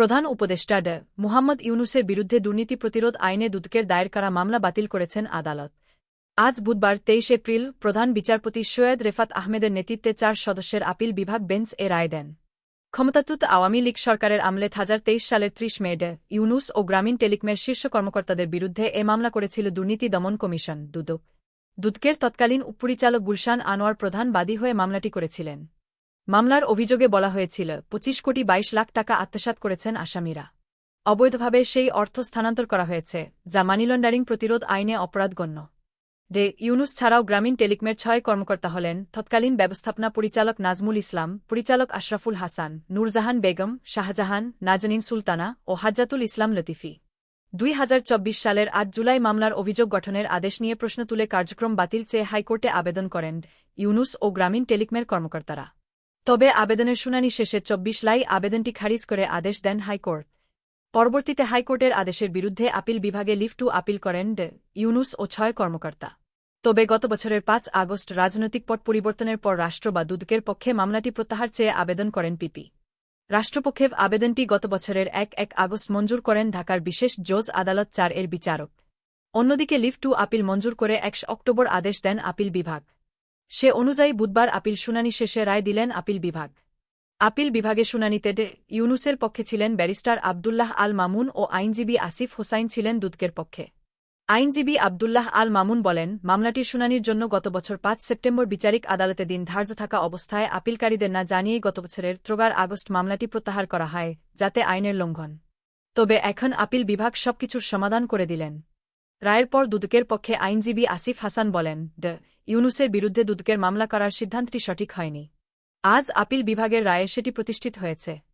প্রধান উপদেষ্টা ড মুহাম্মদ ইউনুসের বিরুদ্ধে দুর্নীতি প্রতিরোধ আইনে দুদকের দায়ের করা মামলা বাতিল করেছেন আদালত। আজ বুধবার তেইশ এপ্রিল প্রধান বিচারপতি সৈয়দ রেফাত আহমেদের নেতৃত্বে চার সদস্যের আপিল বিভাগ বেঞ্চ এ রায় দেন। ক্ষমতাচ্যুত আওয়ামী লীগ সরকারের আমলে হাজার তেইশ সালের ত্রিশ মে ডে ইউনুস ও গ্রামীণ টেলিকমের শীর্ষ কর্মকর্তাদের বিরুদ্ধে এ মামলা করেছিল দুর্নীতি দমন কমিশন, দুদক। দুদকের তৎকালীন উপপরিচালক গুলশান আনোয়ার প্রধান বাদী হয়ে মামলাটি করেছিলেন। মামলার অভিযোগে বলা হয়েছিল, পঁচিশ কোটি বাইশ লাখ টাকা আত্মসাৎ করেছেন আসামিরা। অবৈধভাবে সেই অর্থ স্থানান্তর করা হয়েছে, যা মানি লন্ডারিং প্রতিরোধ আইনে অপরাধগণ্য। ডে ইউনুস ছাড়াও গ্রামীণ টেলিকমের ছয় কর্মকর্তা হলেন তৎকালীন ব্যবস্থাপনা পরিচালক নাজমুল ইসলাম, পরিচালক আশরাফুল হাসান, নূরজাহান বেগম, শাহজাহান, নাজনীন সুলতানা ও হাজ্জাতুল ইসলাম লতিফি। দুই হাজার চব্বিশ সালের আট জুলাই মামলার অভিযোগ গঠনের আদেশ নিয়ে প্রশ্ন তুলে কার্যক্রম বাতিল চেয়ে হাইকোর্টে আবেদন করেন ইউনুস ও গ্রামীণ টেলিকমের কর্মকর্তারা। তবে আবেদনের শুনানি শেষে চব্বিশ লাই আবেদনটি খারিজ করে আদেশ দেন হাইকোর্ট। পরবর্তীতে হাইকোর্টের আদেশের বিরুদ্ধে আপিল বিভাগে লিফ টু আপিল করেন ইউনুস ও ছয় কর্মকর্তা। তবে গত বছরের পাঁচ আগস্ট রাজনৈতিক পট পরিবর্তনের পর রাষ্ট্র বা দুদকের পক্ষে মামলাটি প্রত্যাহার চেয়ে আবেদন করেন পিপি। রাষ্ট্রপক্ষে আবেদনটি গত বছরের এক এক আগস্ট মঞ্জুর করেন ঢাকার বিশেষ জজ আদালত চার এর বিচারক। অন্যদিকে লিফ টু আপিল মঞ্জুর করে একশ অক্টোবর আদেশ দেন আপিল বিভাগ। সে অনুযায়ী বুধবার আপিল শুনানি শেষে রায় দিলেন আপিল বিভাগ। আপিল বিভাগে শুনানিতে ইউনুসের পক্ষে ছিলেন ব্যারিস্টার আবদুল্লাহ আল মামুন ও আইনজীবী আসিফ হোসাইন ছিলেন দুদকের পক্ষে। আইনজীবী আবদুল্লাহ আল মামুন বলেন, মামলাটির শুনানির জন্য গত বছর পাঁচ সেপ্টেম্বর বিচারিক আদালতে দিন ধার্য থাকা অবস্থায় আপিলকারীদের না জানিয়েই গত বছরের ত্রোগার আগস্ট মামলাটি প্রত্যাহার করা হয়, যাতে আইনের লঙ্ঘন। তবে এখন আপিল বিভাগ সবকিছুর সমাধান করে দিলেন। রায়ের পর দুদকের পক্ষে আইনজীবী আসিফ হাসান বলেন, ড. ইউনুসের বিরুদ্ধে দুদকের মামলা করার সিদ্ধান্তটি সঠিক হয়নি। আজ আপিল বিভাগের রায়ে সেটি প্রতিষ্ঠিত হয়েছে।